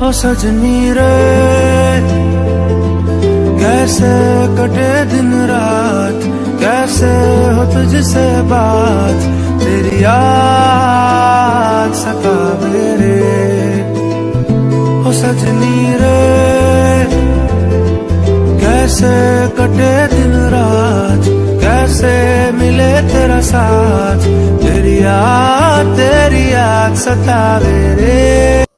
ओ सजनी रे कैसे कटे दिन रात, कैसे हो तुझसे बात, तेरी याद सतावे रे ओ सजनी रे कैसे कटे दिन रात, कैसे मिले तेरा साथ, तेरी याद तेरी याद सतावे रे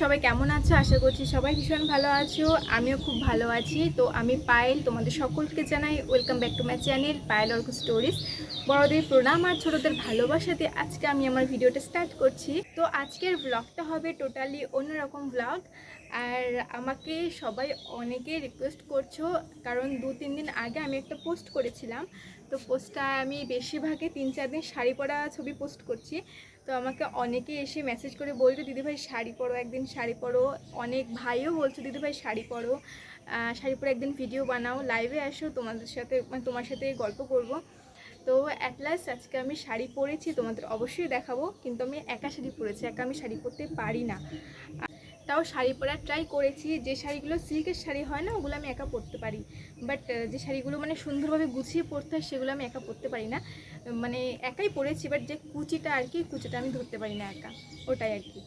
সবাই কেমন আছো? আশা করছি সবাই ভীষণ ভালো আছো। আমিও খুব ভালো আছি। তো আমি পায়েল, তোমাদের সকলকে জানাই welcome back to my channel Payel Arka stories বড়দের প্রণাম আর ছোটদের ভালোবাসাতে আজকে আমি আমার ভিডিওটা স্টার্ট করছি। তো আজকের ব্লগটা হবে টোটালি অন্যরকম ব্লগ আর আমাকে সবাই অনেকে রিকোয়েস্ট করছ, কারণ দু তিন দিন আগে আমি একটা পোস্ট করেছিলাম। তো পোস্টটা আমি বেশিরভাগে তিন চার দিন শাড়ি পরা ছবি পোস্ট করছি। তো আমাকে অনেকে এসে মেসেজ করে বলতো দিদিভাই শাড়ি পরো, একদিন শাড়ি পরো। অনেক ভাইও বলছো দিদিভাই শাড়ি পরো শাড়ি পরে একদিন ভিডিও বানাও লাইভে আসো তোমাদের সাথে মানে তোমার সাথে গল্প করব। তো অ্যাট লাস্ট আজকে আমি শাড়ি পরেছি, তোমাদের অবশ্যই দেখাবো, কিন্তু আমি একা শাড়ি পরেছি, একা আমি শাড়ি পরতে পারি না। তাও শাড়ি পরার ট্রাই করেছি। যে শাড়িগুলো সিল্কের শাড়ি হয় না, ওগুলো আমি একা পরতে পারি। বাট যে শাড়িগুলো মানে সুন্দরভাবে গুছিয়ে পরতে হয়, সেগুলো আমি একা পরতে পারি না। মানে একাই পরেছি বাট যে কুচিটা আর কি, কুচিটা আমি ধরতে পারি না একা। ওটাই আর কি।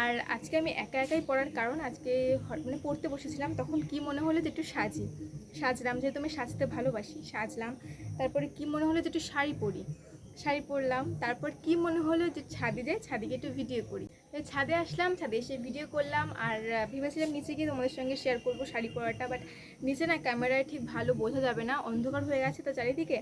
আর আজকে আমি একা একাই পরার কারণ, আজকে মানে পড়তে বসেছিলাম, তখন কি মনে হলো যে একটু সাজি। সাজলাম, যেহেতু আমি সাজতে ভালোবাসি, সাজলাম। তারপরে কি মনে হলো যে একটু শাড়ি পরি। শাড়ি পরলাম, তারপর কি মনে হলো যে ছাদে যাই ছাদে গিয়ে একটু ভিডিও করি। ছাদে আসলাম, ছাদে এসে ভিডিও করলাম, আর ভেবেছিলাম নিচে গিয়ে তোমাদের সঙ্গে শেয়ার করব শাড়ি পরাটা বাট নিচে না ক্যামেরায় ঠিক ভালো বোঝা যাবে না, অন্ধকার হয়ে গেছে তো চারিদিকে।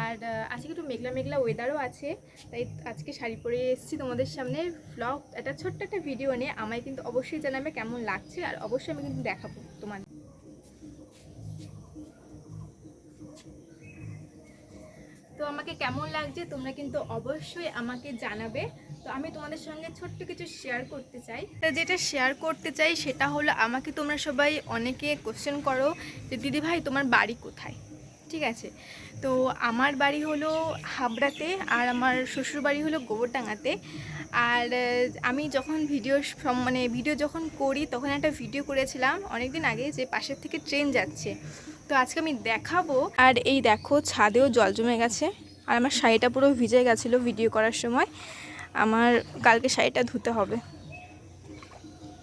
আর আজকে একটু মেঘলা মেঘলা ওয়েদারও আছে, তাই আজকে শাড়ি পরে এসেছি তোমাদের সামনে ব্লগ একটা ছোট্ট একটা ভিডিও নিয়ে। আমায় কিন্তু অবশ্যই জানাবে কেমন লাগছে, আর অবশ্যই আমি কিন্তু দেখাবো তোমার তো আমাকে কেমন লাগছে তোমরা কিন্তু অবশ্যই আমাকে জানাবে। তো আমি তোমাদের সঙ্গে ছোট্ট কিছু শেয়ার করতে চাই। তো যেটা শেয়ার করতে চাই সেটা হলো আমাকে তোমরা সবাই অনেকে কোশ্চেন করো যে, দিদি ভাই, তোমার বাড়ি কোথায়? ঠিক আছে? তো আমার বাড়ি হলো হাবড়াতে আর আমার শ্বশুর বাড়ি হলো গোবরডাঙ্গাতে। আর আমি যখন ভিডিও মানে ভিডিও যখন করি তখন একটা ভিডিও করেছিলাম অনেক দিন আগে যে, পাশের থেকে ট্রেন যাচ্ছে। তো আজকে আমি দেখাবো। আর এই দেখো, ছাদেও জল জমে গেছে। আর আমার শাড়িটা পুরো ভিজে গেছিল ভিডিও করার সময়। আমার কালকে শাড়িটা ধুতে হবে।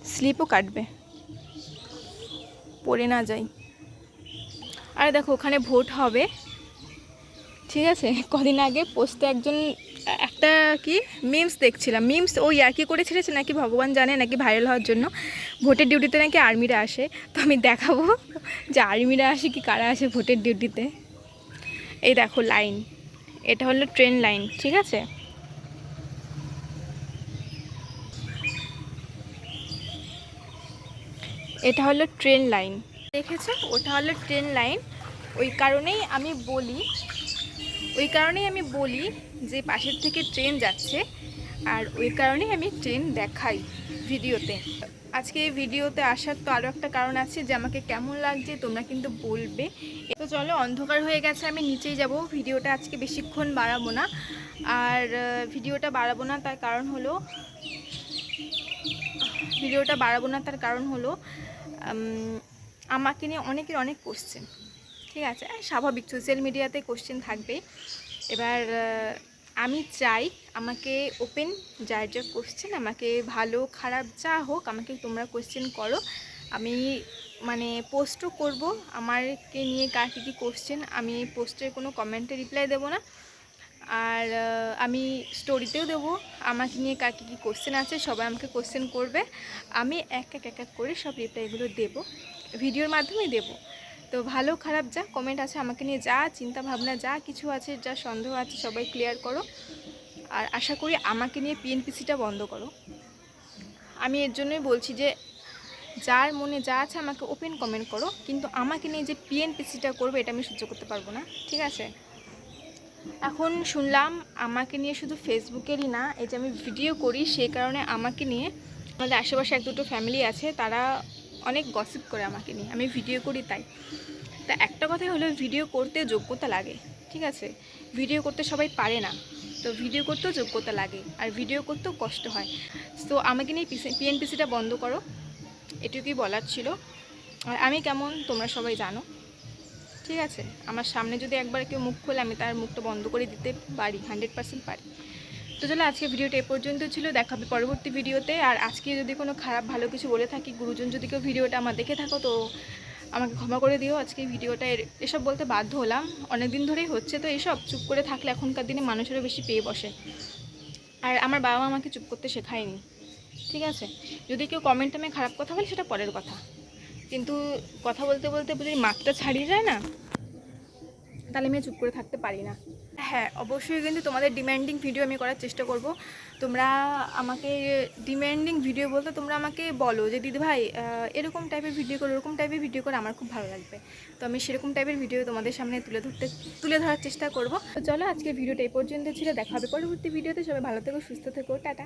স্লিপও কাটবে। পরে না যাই। আর দেখো, ওখানে ভোট হবে। ঠিক আছে? কদিন আগে পোস্টে একজন একটা কি মিমস দেখছিলাম। মিমস ওই কি করে ছেড়েছে নাকি ভগবান জানে, নাকি ভাইরাল হওয়ার জন্য। ভোটের ডিউটিতে নাকি আর্মিরা আসে। তো আমি দেখাবো যে আর্মিরা আসে কি, কারা আসে ভোটের ডিউটিতে এই দেখো লাইন এটা হলো ট্রেন লাইন ঠিক আছে? এটা হলো ট্রেন লাইন দেখেছ? ওটা হলো ট্রেন লাইন ওই কারণেই আমি বলি ওই কারণেই আমি বলি যে পাশের থেকে ট্রেন যাচ্ছে আর ওই কারণেই আমি ট্রেন দেখাই ভিডিওতে। আজকে এই ভিডিওতে আসার তো আরও একটা কারণ আছে যে আমাকে কেমন লাগছে তোমরা কিন্তু বলবে। তো চলো, অন্ধকার হয়ে গেছে, আমি নিচেই যাব। ভিডিওটা আজকে বেশিক্ষণ বাড়াবো না। আর ভিডিওটা বাড়াবো না, তার কারণ হলো, ভিডিওটা বাড়াবো না, তার কারণ হলো আমাকে নিয়ে অনেকের অনেক কোশ্চেন ঠিক আছে স্বাভাবিক সোশ্যাল মিডিয়াতে কোশ্চেন থাকবে। এবার আমি চাই আমাকে ওপেন যার যা কোশ্চেন আমাকে ভালো, খারাপ যা হোক, আমাকে তোমরা কোশ্চেন করো। আমি মানে পোস্টও করব। আমারকে নিয়ে কার কী কী কোশ্চেন আমি পোস্টের কোনো কমেন্টে রিপ্লাই দেবো না। আর আমি স্টোরিতেও দেবো। আমাকে নিয়ে কার কী কী কোশ্চেন আছে, সবাই আমাকে কোশ্চেন করবে। আমি এক এক এক এক করে সব রিপ্লাইগুলো দেবো। ভিডিওর মাধ্যমে দেবো। তো ভালো খারাপ যা কমেন্ট আছে, আমাকে নিয়ে যা, চিন্তা ভাবনা যা, কিছু আছে, যা সন্দেহ আছে, সবাই ক্লিয়ার করো। আর আশা করি আমাকে নিয়ে পিএনপিসিটা বন্ধ করো। আমি এর জন্যই বলছি যে, যার মনে যা আছে আমাকে ওপেন কমেন্ট করো, কিন্তু আমাকে নিয়ে যে পিএনপিসিটা করবে, এটা আমি সহ্য করতে পারব না, ঠিক আছে? এখন শুনলাম আমাকে নিয়ে শুধু ফেসবুকেরই না, এই যে আমি ভিডিও করি সেই কারণে আমাকে নিয়ে আমাদের আশেপাশে এক দুটো ফ্যামিলি আছে, তারা অনেক গসিপ করে আমাকে নিয়ে। আমি ভিডিও করি তাই। তা একটা কথাই হলো ভিডিও করতে যোগ্যতা লাগে, ঠিক আছে? ভিডিও করতে সবাই পারে না। তো ভিডিও করতেও যোগ্যতা লাগে, আর ভিডিও করতেও কষ্ট হয়। তো আমাকে নিয়ে পিসি পিএনপিসিটা বন্ধ করো। এটুকুই বলার ছিল। আর আমি কেমন তোমরা সবাই জানো, ঠিক আছে? আমার সামনে যদি একবার কেউ মুখ খোলে, আমি তার মুখটা বন্ধ করে দিতে পারি হান্ড্রেড পারি। তো চলো, আজকে ভিডিওটা এ পর্যন্ত ছিল। দেখা হবে পরবর্তী ভিডিওতে আর আজকে যদি কোনো খারাপ, ভালো কিছু বলে থাকি, গুরুজন যদি কেউ ভিডিওটা আমার দেখে থাকো, তো আমাকে ক্ষমা করে দিও। আজকে ভিডিওটা এসব বলতে বাধ্য হলাম। অনেক দিন ধরেই হচ্ছে তো এসব, চুপ করে থাকলে এখনকার দিনে মানুষেরও বেশি পেয়ে বসে। আর আমার বাবা আমাকে চুপ করতে শেখায়নি। ঠিক আছে? যদি কেউ কমেন্ট আমি খারাপ কথা বলে, সেটা পরের কথা। কিন্তু কথা বলতে বলতে যদি মাত্রা ছাড়িয়ে যায় না আমি আর চুপ করে থাকতে পারি না। হ্যাঁ অবশ্যই কিন্তু তোমাদের ডিম্যান্ডিং ভিডিও আমি করার চেষ্টা করব। তোমরা আমাকে ডিম্যান্ডিং ভিডিও বলতে তোমরা আমাকে বলো যে, দিদি ভাই এরকম টাইপের ভিডিও করো এরকম টাইপের ভিডিও করে, আমার খুব ভালো লাগবে। তো আমি সেরকম টাইপের ভিডিও তোমাদের সামনে তুলে ধরতে, তুলে ধরার চেষ্টা করব। তো চলো আজকে ভিডিওটা এই পর্যন্ত ছিল, দেখা হবে পরবর্তী ভিডিওতে সবাই ভালো থেকো, সুস্থ থেকো, টাটা।